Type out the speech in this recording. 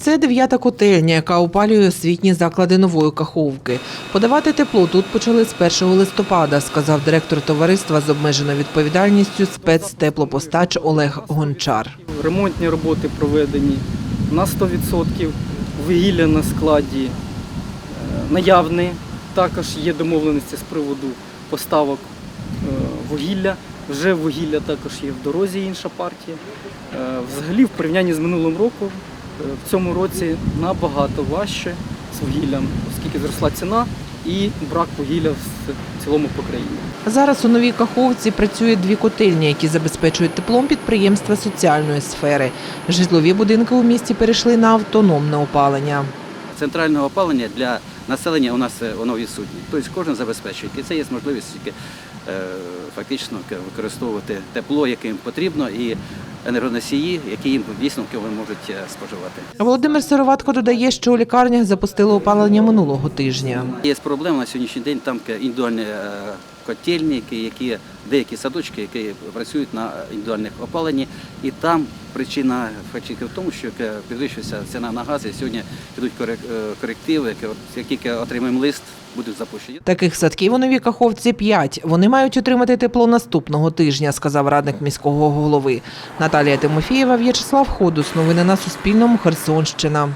Це дев'ята котельня, яка опалює освітні заклади нової каховки. Подавати тепло тут почали з 1 листопада, сказав директор товариства з обмеженою відповідальністю спецтеплопостач Олег Гончар. Ремонтні роботи проведені на 100%, вугілля на складі е, наявне. Також є домовленості з приводу поставок е, вугілля. Вже вугілля також є в дорозі інша партія. Е, Взагалі, в порівнянні з минулим роком, в цьому році набагато важче з вугіллям, оскільки зросла ціна і брак вугілля в цілому по країні. Зараз у новій каховці працюють дві котельні, які забезпечують теплом підприємства соціальної сфери. Житлові будинки у місті перейшли на автономне опалення. Центрального опалення для населення у нас е, воно відсутнє. Тобто кожен забезпечує. І це є можливість тільки е, фактично використовувати тепло, яке їм потрібно, і енергоносії, які їм дійсно вони можуть е, споживати. Володимир Сироватко додає, що у лікарнях запустили опалення минулого тижня. Є проблема на сьогоднішній день там індивідуальні е, котельні, які- які деякі садочки, які працюють на індивідуальних опаленні, і там причина в тому, що підвищується ціна на газ, і сьогодні йдуть е, корективи, які як тільки отримаємо лист, будуть запущені. Таких садків у новій каховці п'ять. Вони мають отримати тепло наступного тижня, сказав радник міського голови. Наталія Тимофієва, В'ячеслав Ходус. Новини на Суспільному. Херсонщина.